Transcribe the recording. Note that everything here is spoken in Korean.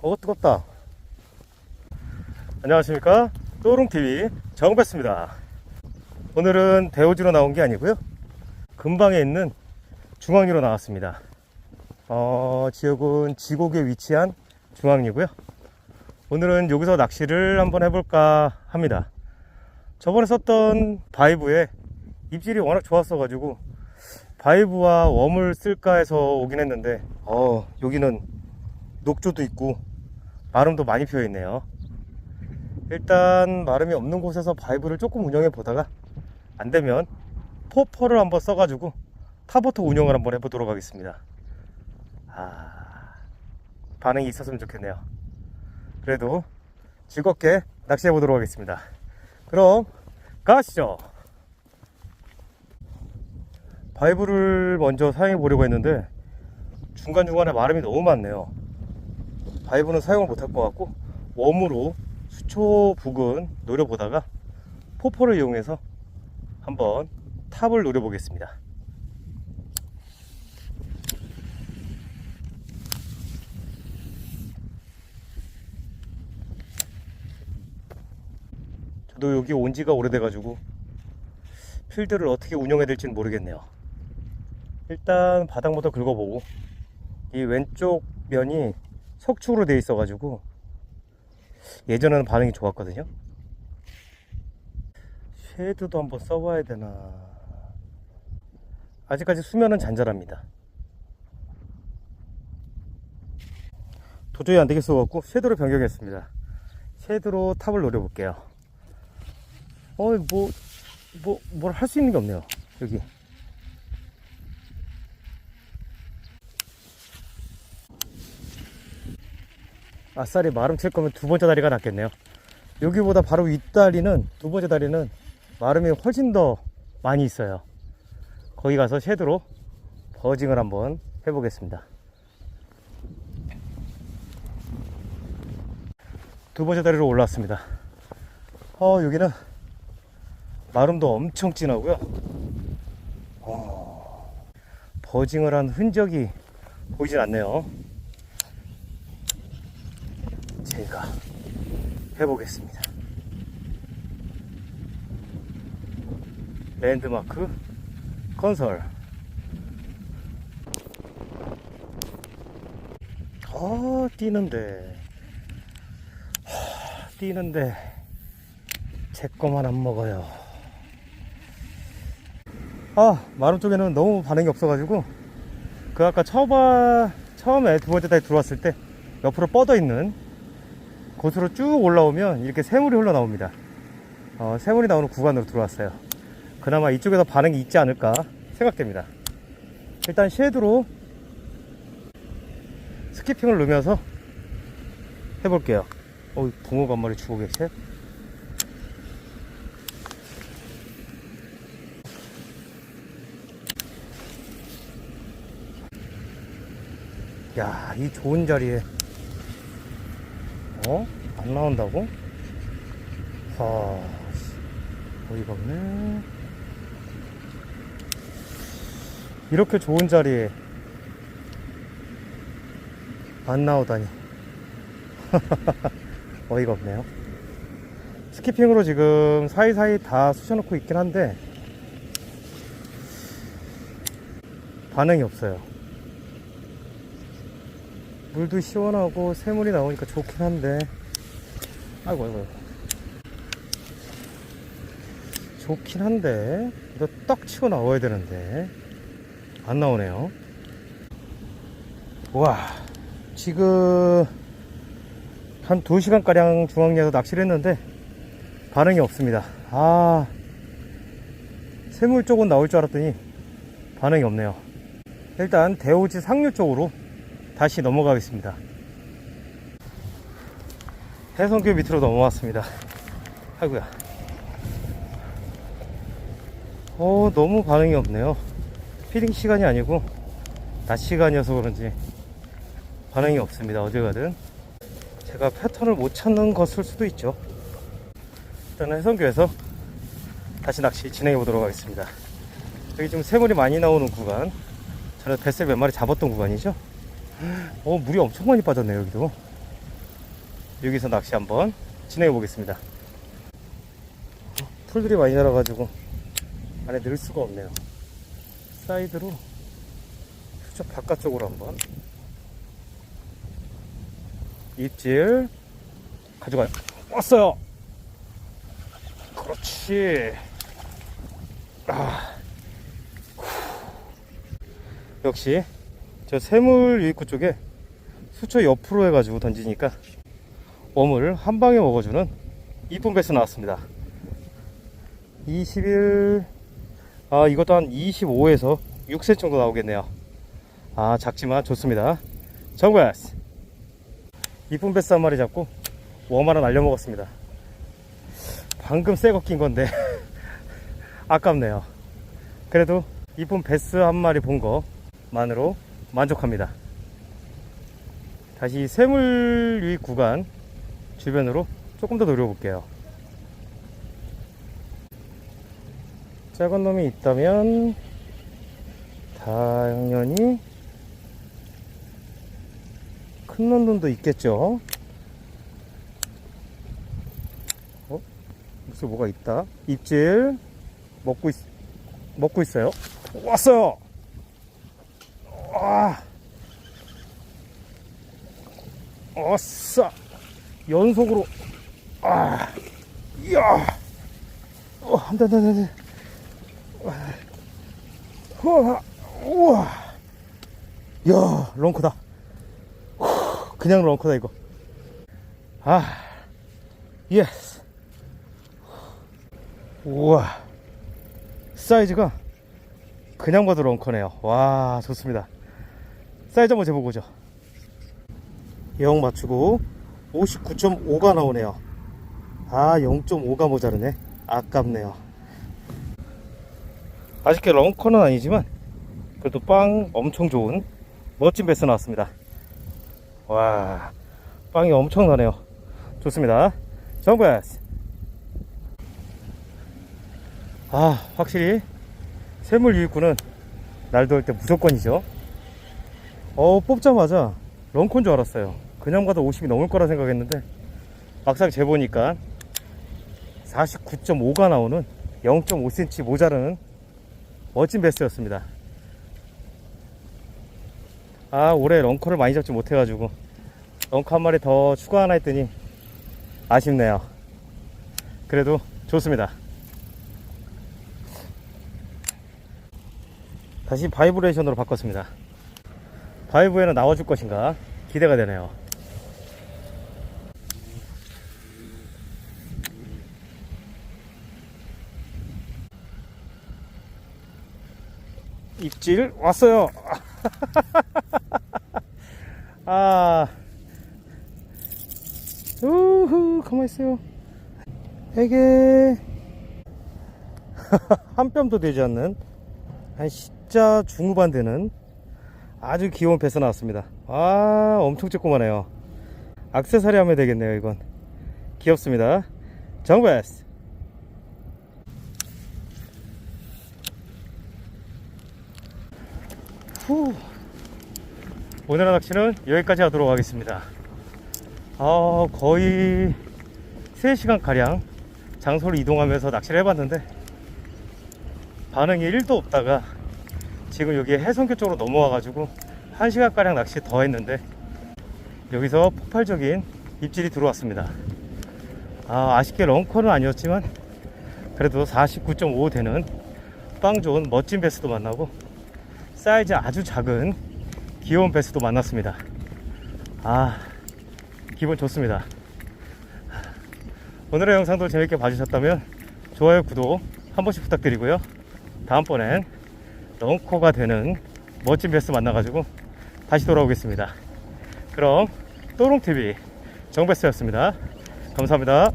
어 뜨겁다. 안녕하십니까? 또롱TV 정배스입니다. 오늘은 대오지로 나온 게 아니고요. 근방에 있는 중앙리로 나왔습니다. 어, 지역은 지곡에 위치한 중앙리고요. 오늘은 여기서 낚시를 한번 해볼까 합니다. 저번에 썼던 바이브에 입질이 워낙 좋았어 가지고 바이브와 웜을 쓸까 해서 오긴 했는데 어 여기는 녹조도 있고 마름도 많이 피어 있네요. 일단 마름이 없는 곳에서 바이브를 조금 운영해 보다가 안 되면 포퍼를 한번 써가지고 타버터 운영을 한번 해보도록 하겠습니다. 아 반응이 있었으면 좋겠네요. 그래도 즐겁게 낚시해 보도록 하겠습니다. 그럼 가시죠. 바이브를 먼저 사용해 보려고 했는데 중간중간에 마름이 너무 많네요 바이브는 사용을 못할 것 같고 웜으로 수초 부근 노려보다가 포포를 이용해서 한번 탑을 노려보겠습니다. 저도 여기 온 지가 오래돼가지고 필드를 어떻게 운영해야 될지는 모르겠네요. 일단 바닥부터 긁어보고 이 왼쪽 면이 석축으로 되어 있어 가지고 예전에는 반응이 좋았거든요. 쉐드도 한번 써봐야 되나. 아직까지 수면은 잔잔합니다. 도저히 안 되겠어 갖고 쉐드로 변경했습니다. 쉐드로 탑을 노려볼게요. 어이 뭐 뭐 뭘 할 수 있는 게 없네요 여기 아싸리 마름 칠 거면 두 번째 다리가 낫겠네요. 여기보다 바로 윗다리는, 두 번째 다리는 마름이 훨씬 더 많이 있어요. 거기 가서 쉐드로 버징을 한번 해보겠습니다. 두 번째 다리로 올라왔습니다. 어, 여기는 마름도 엄청 진하고요. 어, 버징을 한 흔적이 보이진 않네요. 제가 해보겠습니다. 랜드마크 건설. 어, 뛰는데. 하, 뛰는데. 제 거만 안 먹어요. 아, 마름 쪽에는 너무 반응이 없어가지고, 그 아까 처바, 처음에 두 번째 달에 들어왔을 때, 옆으로 뻗어 있는 곳으로 쭉 올라오면 이렇게 새물이 흘러나옵니다. 어, 새물이 나오는 구간으로 들어왔어요. 그나마 이쪽에서 반응이 있지 않을까 생각됩니다. 일단 쉐드로 스키핑을 넣으면서 해볼게요. 어, 붕어가 한 마리 주고 계세요? 야, 이 좋은 자리에 어? 안 나온다고? 하, 씨, 어이가 없네. 이렇게 좋은 자리에 안 나오다니. 어이가 없네요. 스키핑으로 지금 사이사이 다 쑤셔놓고 있긴 한데, 반응이 없어요. 물도 시원하고 새물이 나오니까 좋긴 한데. 아이고 아이고 좋긴 한데 이거 떡 치고 나와야 되는데. 안 나오네요. 와 지금 한 2시간가량 중앙리에서 낚시를 했는데 반응이 없습니다. 아 새물 쪽은 나올 줄 알았더니 반응이 없네요. 일단 대오지 상류 쪽으로 다시 넘어가겠습니다. 해성교 밑으로 넘어왔습니다. 아이고야. 어, 너무 반응이 없네요. 피딩 시간이 아니고, 낮 시간이어서 그런지 반응이 없습니다. 어제 가든. 제가 패턴을 못 찾는 것일 수도 있죠. 일단은 해성교에서 다시 낚시 진행해 보도록 하겠습니다. 여기 지금 새물이 많이 나오는 구간. 저는 뱃살 몇 마리 잡았던 구간이죠. 어, 물이 엄청 많이 빠졌네요, 여기도. 여기서 낚시 한번 진행해 보겠습니다. 풀들이 많이 자라가지고 안에 넣을 수가 없네요. 사이드로 수저 바깥쪽으로 한번 입질 가져가요. 왔어요. 그렇지. 아. 후. 역시 저 새물 유입구 쪽에 수초 옆으로 해가지고 던지니까 웜을 한 방에 먹어주는 이쁜 배스 나왔습니다. 21, 아 이것도 한 25에서 6세 정도 나오겠네요. 아 작지만 좋습니다. 정배스 이쁜 배스 한 마리 잡고 웜 하나 날려먹었습니다. 방금 새거 낀 건데 아깝네요. 그래도 이쁜 베스 한 마리 본 것만으로 만족합니다. 다시 새물 유입 구간 주변으로 조금 더 노려볼게요. 작은 놈이 있다면 당연히 큰 놈도 있겠죠. 어? 무슨 뭐가 있다? 입질 먹고 있 먹고 있어요. 왔어요. 와. 어싸. 연속으로. 아. 이야. 어 한대 한대 한대 우와. 우와. 야 런커다. 후, 그냥 런커다 이거. 아. 예스. 우와. 사이즈가 그냥 봐도 런커네요. 와 좋습니다 사이즈 한번 재보고죠 영 맞추고 59.5가 나오네요. 아, 0.5가 모자르네. 아깝네요. 아쉽게 런커는 아니지만 그래도 빵 엄청 좋은 멋진 베스 나왔습니다. 와, 빵이 엄청나네요. 좋습니다. 정베스. 아, 확실히 세물 유입구는 날 더울 때 무조건이죠. 어, 뽑자마자 런커인 줄 알았어요. 그냥 봐도 50이 넘을 거라 생각했는데 막상 재보니까 49.5가 나오는 0.5cm 모자르는 멋진 베스였습니다. 아 올해 런커를 많이 잡지 못해가지고 런커 한 마리 더 추가 하나 했더니 아쉽네요. 그래도 좋습니다. 다시 바이브레이션으로 바꿨습니다. 바이브에는 나와줄 것인가 기대가 되네요. 입질 왔어요. 아, 우후, 가만 있어요. 에게 한 뼘도 되지 않는 한 십자 중후반 되는 아주 귀여운 배서 나왔습니다. 아, 엄청 조그마네요. 악세사리 하면 되겠네요, 이건. 귀엽습니다. 정베스. 후. 오늘의 낚시는 여기까지 하도록 하겠습니다. 아, 거의 3시간 가량 장소를 이동하면서 낚시를 해봤는데 반응이 1도 없다가 지금 여기 해성교 쪽으로 넘어와가지고 1시간 가량 낚시 더 했는데 여기서 폭발적인 입질이 들어왔습니다. 아, 아쉽게 런커는 아니었지만 그래도 49.5 되는 빵 좋은 멋진 베스도 만나고 사이즈 아주 작은 귀여운 베스도 만났습니다. 아, 기분 좋습니다. 오늘의 영상도 재밌게 봐주셨다면 좋아요, 구독 한 번씩 부탁드리고요. 다음번엔 런커가 되는 멋진 베스 만나가지고 다시 돌아오겠습니다. 그럼 또롱TV 정베스였습니다. 감사합니다.